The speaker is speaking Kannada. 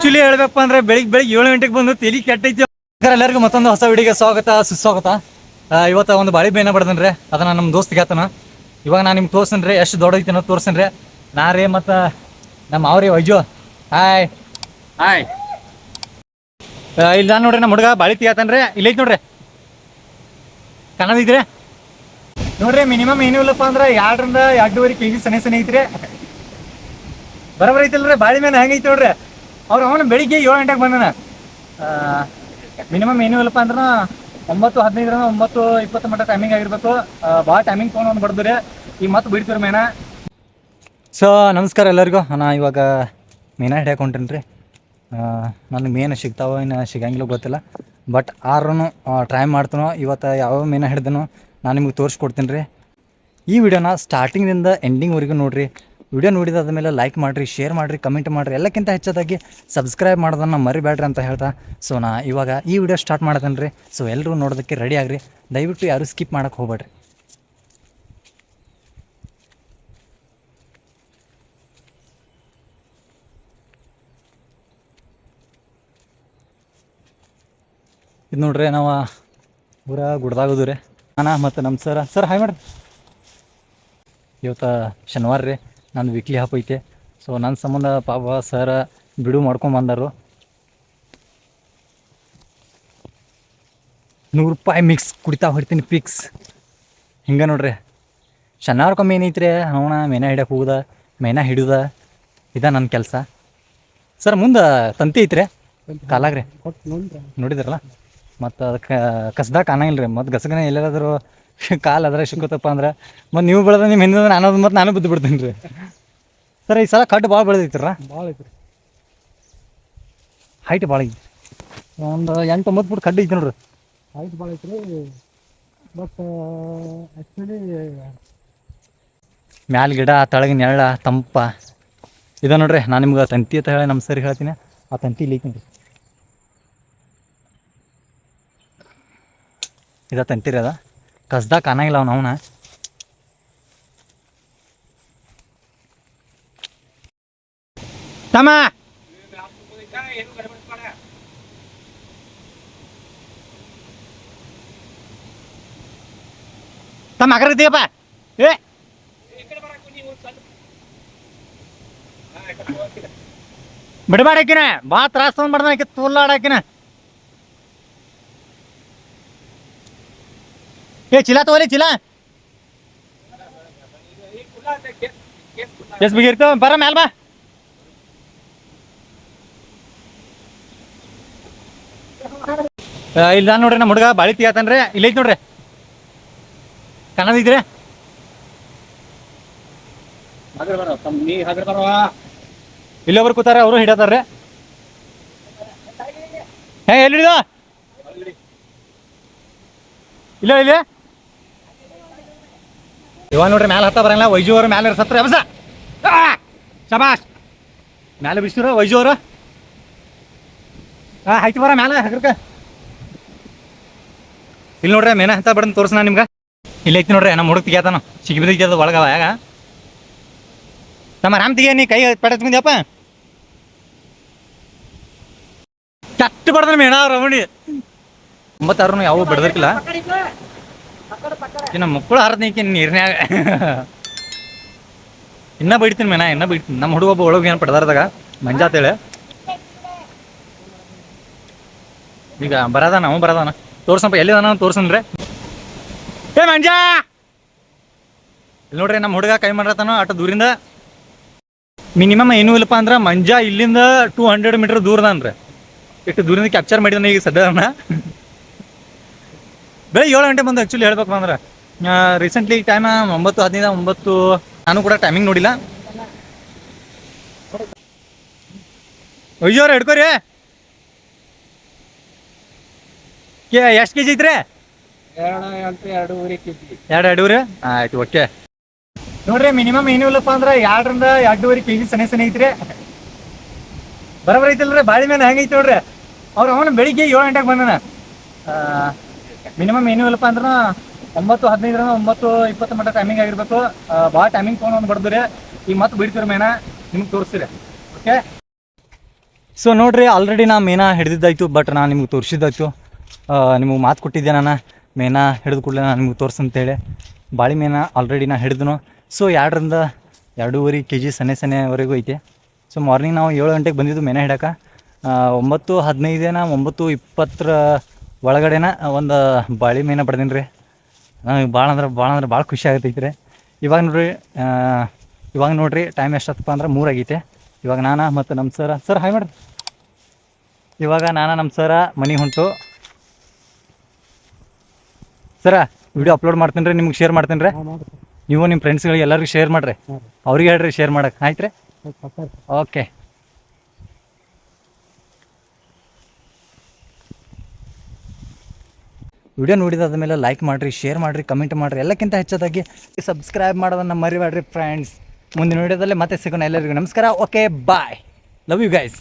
ಆಕ್ಚುಲಿ ಹೇಳ್ಬೇಕಪ್ಪ ಅಂದ್ರೆ ಬೆಳಿಗ್ಗೆ ಬೆಳಿಗ್ಗೆ ಏಳು ಗಂಟೆಗೆ ಬಂದು ತೆಲಿ ಕೆಟ್ಟೈತಿ. ಎಲ್ಲರಿಗೂ ಮತ್ತೊಂದು ಹೊಸ ವಿಡಿಯೋಗೆ ಸ್ವಾಗತ ಸುಸ್ವಾಗತ. ಇವತ್ತು ಒಂದು ಬಾಳಿ ಬೇನ ಬಡ್ದನ್ರಿ. ಅದನ್ನ ನಮ್ಮ ದೋಸ್ತಿಗೆ ಆತನ ಇವಾಗ ನಾನು ನಿಮ್ಗೆ ತೋರ್ಸನ್ರಿ ಎಷ್ಟು ದೊಡ್ಡೈತಿ ಅನ್ನೋದು ತೋರ್ಸನ್ರಿ. ನಾ ರೀ ಮತ್ತು ನಮ್ಮ ಅವ್ರಿ ವೈಜು. ಹಾಯ್. ಹಾಯ್. ಇಲ್ಲಿ ನಾನು ನೋಡ್ರಿ ನಮ್ಮ ಹುಡುಗ ಬಾಳಿ ತೆಗಿತಾನ್ರಿ ಇಲ್ಲೈತಿ ನೋಡ್ರಿ. ಕನ್ನಡಿದ್ರಿ ನೋಡ್ರಿ ಮಿನಿಮಮ್ ಏನಿಲ್ಲಪ್ಪ ಅಂದ್ರೆ ಎರಡರಿಂದ ಎರಡೂವರೆ ಕೆ ಜಿ ಸನೆ ಸನೆ ಐತ್ರಿ. ಬರೋಬರ್ ಐತಿಲ್ರಿ ಬಾಳಿ ಮೇಲೆ ಹೆಂಗೈತಿ ನೋಡ್ರಿ. ಅವ್ರು ಅವನು ಬೆಳಿಗ್ಗೆ ಏಳು ಗಂಟೆಗೆ ಬಂದನ. ಮಿನಿಮಮ್ ಏನೂ ಇಲ್ಲಪ್ಪ ಅಂದ್ರೆ ಒಂಬತ್ತು ಹದಿನೈದರಿಂದ ಒಂಬತ್ತು ಇಪ್ಪತ್ತು ಮಟ್ಟ ಟೈಮಿಂಗ್ ಆಗಿರ್ಬೇಕು. ಭಾಳ ಟೈಮಿಂಗ್ ತೊಗೊಂಡು ಒಂದು ಬಡ್ದು ರೀ ಈಗ ಮತ್ತೆ ಬಿಡ್ತೀರಿ ಮೇನ? ಸೊ ನಮಸ್ಕಾರ ಎಲ್ಲರಿಗೂ. ನಾ ಇವಾಗ ಮೀನ ಹಿಡಿಯಕ್ಕೆ ಹೊಂಟೇನಿ ರೀ ನನಗೆ ಮೀನು ಸಿಗ್ತಾವೋ ಇನ್ನು ಸಿಗಂಗಿಲ್ಲ ಗೊತ್ತಿಲ್ಲ. ಬಟ್ ಆರೂ ಟ್ರೈ ಮಾಡ್ತೀನೋ. ಇವತ್ತು ಯಾವ ಮೀನು ಹಿಡ್ದನೋ ನಾನು ನಿಮ್ಗೆ ತೋರಿಸ್ಕೊಡ್ತೀನಿ ರೀ ಈ ವಿಡಿಯೋನ ಸ್ಟಾರ್ಟಿಂಗ್ನಿಂದ ಎಂಡಿಂಗ್ವರೆಗೂ ನೋಡಿರಿ. ವಿಡಿಯೋ ನೋಡಿದಾದ ಮೇಲೆ ಲೈಕ್ ಮಾಡಿರಿ ಶೇರ್ ಮಾಡಿರಿ ಕಮೆಂಟ್ ಮಾಡಿರಿ, ಎಲ್ಲಕ್ಕಿಂತ ಹೆಚ್ಚದಾಗಿ ಸಬ್ಸ್ಕ್ರೈಬ್ ಮಾಡೋದನ್ನು ಮರಿಬೇಡ್ರಿ ಅಂತ ಹೇಳ್ತಾ. ಸೊ ನಾ ಇವಾಗ ಈ ವಿಡಿಯೋ ಸ್ಟಾರ್ಟ್ ಮಾಡ್ತೇನೆ ರೀ ಸೊ ಎಲ್ಲರೂ ನೋಡೋದಕ್ಕೆ ರೆಡಿ ಆಗ್ರಿ. ದಯವಿಟ್ಟು ಯಾರು ಸ್ಕಿಪ್ ಮಾಡೋಕ್ಕೆ ಹೋಗ್ಬೇಡ್ರಿ. ಇದು ನೋಡ್ರಿ, ನಾವು ಊರ ಗುಡ್ದಾಗೋದು ರೀ ನಾನು ಮತ್ತು ನಮ್ಮ ಸರ್ ಸರ್ ಹಾಯ್ ಮಾಡ್ರಿ ಇವತ್ತು ಶನಿವಾರ ರೀ. ನಂದು ವೀಕ್ಲಿ ಹಾಪ್ ಐತೆ. ಸೊ ನನ್ನ ಸಂಬಂಧ ಪಾಪ ಸರ ಬಿಡು ಮಾಡ್ಕೊಂಬಂದರು ನೂರು ರೂಪಾಯಿ ಮಿಕ್ಸ್ ಕುಡಿತಾ ಹೊಡಿತೀನಿ ಪಿಕ್ಸ್ ಹಿಂಗೆ ನೋಡ್ರಿ. ಶನಿವಾರಕ್ಕೊಮ್ಮೆ ಏನೈತ್ರಿ? ಅವಣ ಮೇನ ಹಿಡ್ಯಕ್ಕೆ ಹೋಗುದ ಮೇನ ಹಿಡಿದ ಇದ ನನ್ನ ಕೆಲಸ. ಸರ್ ಮುಂದೆ ತಂತಿ ಐತ್ರಿ? ಕಾಲಾಗ್ರಿ. ನೋಡಿದ್ರಲ್ಲ? ಮತ್ತು ಅದಕ್ಕೆ ಕಸದಾಗ ಕಾಣಂಗಿಲ್ಲ ರೀ ಮತ್ತು ಗಸಗನೆ ಎಲ್ಲಾದರೂ ಕಾಲು ಅದ್ರ ಸಿಕ್ಕುತ್ತಪ್ಪ ಅಂದ್ರೆ ಮತ್ತು ನೀವು ಬೆಳೆದ ನಿಮ್ಮ ಹಿಂದೆ ನಾನು ಮತ್ತು ನಾನು ಬಿದ್ದು ಬಿಡ್ತೀನಿ ರೀ ಸರ್ ಈ ಸಲ ಕಡ್ಡು ಭಾಳ ಬೆಳೆದೈತಿರ ಭಾಳ ಐತ್ರಿ. ಹೈಟ್ ಭಾಳ ಐತಿ ಒಂದು ಎಂಟು ಒಂಬತ್ತು ಫುಟ್ ಕಡ್ಡು ಐತಿ ನೋಡ್ರಿ. ಹೈಟ್ ಭಾಳ ಐತ್ರಿ. ಬಟ್ ಆ್ಯಕ್ಚುಲಿ ಮ್ಯಾಲ ಗಿಡ ತಳಗೆ ನೆರಳ ತಂಪ. ಇದ ನೋಡ್ರಿ ನಾನು ನಿಮ್ಗೆ ತಂತಿ ಅಂತ ಹೇಳಿ ನಮ್ಮ ಸರಿ ಹೇಳ್ತೀನಿ. ಆ ತಂತಿ ಇಲ್ಲಿ ಐತಿ ಇದ ತಂತಿ ರೀ ಅದ. ಕಸ್ದಾಗ ಕಾಣಂಗಿಲ್ಲ ಅವನು ಅವನ. ತಮ್ಮ! ತಮ್ಮ ಅಗರಗತ್ತೀಯಪ್ಪ ಏ! ಬಿಡಬೇಡಕಿನ ಬಾ ತ್ರಾಸ ತೊಗೊಂಡ್ಬಾರ್ದ ಆಕೆ ತೂಲಾಡಕಿನ ಏ ಚಿಲ ತಗೋಲಿ ಚಿಲ ಎಸ್ ಬಿಗಿರ್ತಾವ ಬರ ಮ್ಯಾಲ ಬಾ. ಇಲ್ಲ ನೋಡ್ರಿ ನಮ್ಮ ಹುಡುಗ ಬಾಳಿ ತೆಗಿತಾನ್ರಿ ಇಲ್ಲೈತಿ ನೋಡ್ರಿ. ಹಾಗರ್ ಬರೋ ಇಲ್ಲೊಬ್ರು ಕೂತಾರ, ಅವರು ಹಿಡತಾರ್ರಿ ಹೇ ಎಲ್ಲಿ ಇಲ್ಲ, ಇಲ್ಲಿ. ಇವಾಗ ನೋಡ್ರಿ ಮ್ಯಾಲ ಹತ್ತ ಬರಂಗಿಲ್ಲ, ವೈಜು ಮ್ಯಾಲ ಮ್ಯಾಲೆ ಸತ್ರ ಎಬಸ. ಶಬಾಷ್. ಮ್ಯಾಲೆ ಬಿಸಿರ ವೈಜು ಅವರು. ಹಾ ಆಯ್ತು ಬರ ಮ್ಯಾಲ ಹಗ್ರಕ ಇಲ್ಲಿ ನೋಡ್ರಿ, ಮೇನ ಹತ್ತ ಬಡನ್ ತೋರ್ಸ ನಾ ನಿಮ್ಗೆ. ಇಲ್ಲಿ ಐತಿ ನೋಡ್ರಿ, ನಮ್ಮ ಹುಡುಗ ತೆಗಿತಾನ ಸಿಕ್ಕಿ ಬಿದ್ದ ಒಳಗವ ಯಾಗ ನಮ್ಮ ರಾಮ್ ತೆಗಿಯ, ನೀ ಕೈ ಪಡೆದ್ಕೊಂಡ್ಯಪ್ಪ ಕಟ್ ಬಡ್ದ ಮೇಣ ರಮಣಿ ಒಂಬತ್ತಾರು ಯಾವ ಬಡ್ದಿರ್ಕಿಲ್ಲ ನಮ್ಮ ಮಕ್ಕಳು ಹರದ್ನಿಕಿ ನೀರ್ನ್ಯಾಗ. ಇನ್ನ ಬೈಡ್ತೀನಿ ಮೇನಾ ಇನ್ನ ಬೈಡ್ತೀನಿ. ನಮ್ಮ ಹುಡುಗ ಒಬ್ಬ ಒಳಗೆ ಏನು ಪಡ್ದಾರದಾಗ ಮಂಜಾತೇಳೆ ಈಗ ಬರದಾನ, ಅವ ಬರದಾನ. ತೋರ್ಸಪ್ಪ ಎಲ್ಲಿದಾನ ತೋರ್ಸನ್ರಿ ಏ ಮಂಜಾ! ಇಲ್ಲಿ ನೋಡ್ರಿ ನಮ್ಮ ಹುಡುಗ ಕೈ ಮಾಡ್ರತಾನ ಅಷ್ಟು ದೂರಿಂದ. ಮಿನಿಮಮ್ ಏನೂ ಇಲ್ಲಪ್ಪ ಅಂದ್ರೆ ಮಂಜಾ ಇಲ್ಲಿಂದ ಟೂ ಹಂಡ್ರೆಡ್ ಮೀಟರ್ ದೂರದಾನ್ರಿ ಇಷ್ಟು ದೂರಿಂದ ಕ್ಯಾಪ್ಚರ್ ಮಾಡಿದ್ದಾನೆ ಈಗ ಸದ್ಯನ ಬೆಳಿಗ್ಗೆ ಏಳು ಗಂಟೆ ಬಂದು ಆ್ಯಕ್ಚುಲಿ ಹೇಳ್ಬೇಕು ಅಂದ್ರೆ ರೀಸೆಂಟ್ಲಿ ಟೈಮ್ ಒಂಬತ್ತು, ಹದಿನೈದು, ಒಂಬತ್ತು, ನಾನು ಕೂಡ ಟೈಮಿಂಗ್ ನೋಡಿಲ್ಲ. ಅಯ್ಯೋರ ಹಿಡ್ಕೋರಿ. ಎಷ್ಟು ಕೆ ಜಿ ಐತ್ರಿ? ಎರಡು, ಎರಡೂವರೆ ಆಯ್ತು ಓಕೆ ನೋಡ್ರಿ ಮಿನಿಮಮ್ ಏನು ಇಲ್ಲಪ್ಪ ಅಂದ್ರೆ ಎರಡರಿಂದ ಎರಡೂವರೆ ಕೆ ಜಿ ಸನೆ ಸನೆ ಐತ್ರಿ. ಬರೋಬರ ಐತಿಲ್ರಿ, ಬಾಳಿ ಮೇಲೆ ಹೆಂಗೈತಿ ನೋಡ್ರಿ. ಅವ್ರು ಅವನು ಬೆಳಿಗ್ಗೆ ಏಳು ಗಂಟೆಗೆ ಬಂದನ. ಮಿನಿಮಮ್ ಏನು ಇಲ್ಲಪ್ಪ ಅಂದ್ರೆ ಒಂಬತ್ತು ಹದಿನೈದರಿಂದ ಒಂಬತ್ತು ಇಪ್ಪತ್ತು ಮಟ್ಟ ಟೈಮಿಂಗ್ ಆಗಿರ್ಬೇಕು. ಭಾಳ ಟೈಮಿಂಗ್ ತೊಗೊಂಡು ಒಂದು ಬಡ್ದು ರೀ ಈಗ ಮತ್ತೆ ಬಿಡ್ತೀರ ಮೇನ ನಿಮ್ಗೆ ತೋರಿಸ್ತೀರಿ ಓಕೆ ಸೊ ನೋಡ್ರಿ ಆಲ್ರೆಡಿ ನಾ ಮೇನಾ ಹಿಡಿದಿದ್ದಾಯ್ತು ಬಟ್ ನಾನು ನಿಮ್ಗೆ ತೋರಿಸಿದ್ದಾಯ್ತು. ನಿಮಗೆ ಮಾತು ಕೊಟ್ಟಿದ್ದೆ ನಾನು. ಮೇನಾ ಹಿಡಿದು ಕೂಡಲೇ ನಾನು ನಿಮ್ಗೆ ತೋರಿಸಂತೇಳಿ. ಬಾಳಿ ಮೇನಾ ಆಲ್ರೆಡಿ ನಾ ಹಿಡಿದನು. ಸೊ ಎರಡರಿಂದ ಎರಡೂವರೆ ಕೆ ಜಿ ಸೊನ್ನೆ ಸೊನ್ನೆವರೆಗೂ ಐತೆ. ಸೊ ಮಾರ್ನಿಂಗ್ ನಾವು ಏಳು ಗಂಟೆಗೆ ಬಂದಿದ್ದು ಮೇನ ಹಿಡಕ್ಕೆ ಒಂಬತ್ತು ಹದಿನೈದೇನ ಒಂಬತ್ತು ಇಪ್ಪತ್ತರ ಒಳಗಡೆನ ಒಂದು ಬಾಳಿ ಮೇನ ಬಡ್ದೀನಿ ರೀ ನನಗೆ ಭಾಳ ಅಂದ್ರೆ ಭಾಳ ಅಂದ್ರೆ ಭಾಳ ಖುಷಿ ಆಗತೈತ್ರಿ ರೀ ಇವಾಗ ನೋಡ್ರಿ ಇವಾಗ ನೋಡ್ರಿ ಟೈಮ್ ಎಷ್ಟತ್ತಪ್ಪ ಅಂದ್ರೆ ಮೂರಾಗೈತೆ ಆಗೈತೆ. ಇವಾಗ ನಾನು ಮತ್ತು ನಮ್ಮ ಸರ ಸರ್ ಹಾಯ್ ಮಾಡ್ರಿ. ಇವಾಗ ನಾನು ನಮ್ಮ ಸರ ಮನೆ ಹೊಂಟು. ಸರ ವಿಡಿಯೋ ಅಪ್ಲೋಡ್ ಮಾಡ್ತೀನಿ ರೀ ನಿಮ್ಗೆ ಶೇರ್ ಮಾಡ್ತೀನಿ ರೀ. ನೀವು ನಿಮ್ಮ ಫ್ರೆಂಡ್ಸ್ಗಳಿಗೆ ಎಲ್ಲರಿಗೂ ಶೇರ್ ಮಾಡಿರಿ. ಅವ್ರಿಗೆ ಹೇಳ್ರಿ ಶೇರ್ ಮಾಡಕ್ಕೆ ಆಯ್ತು ರೀ ಓಕೆ ವಿಡಿಯೋ ನೋಡಿದಾದ ಮೇಲೆ ಲೈಕ್ ಮಾಡಿರಿ ಶೇರ್ ಮಾಡಿರಿ ಕಮೆಂಟ್ ಮಾಡಿರಿ, ಎಲ್ಲಕ್ಕಿಂತ ಹೆಚ್ಚದಾಗಿ ಸಬ್ಸ್ಕ್ರೈಬ್ ಮಾಡೋದನ್ನು ಮರಿಬೇಡ್ರಿ ಫ್ರೆಂಡ್ಸ್ ಮುಂದಿನ ವಿಡಿಯೋದಲ್ಲಿ ಮತ್ತೆ ಸಿಗೋಣ ಎಲ್ಲರಿಗೂ. ನಮಸ್ಕಾರ okay bye love you guys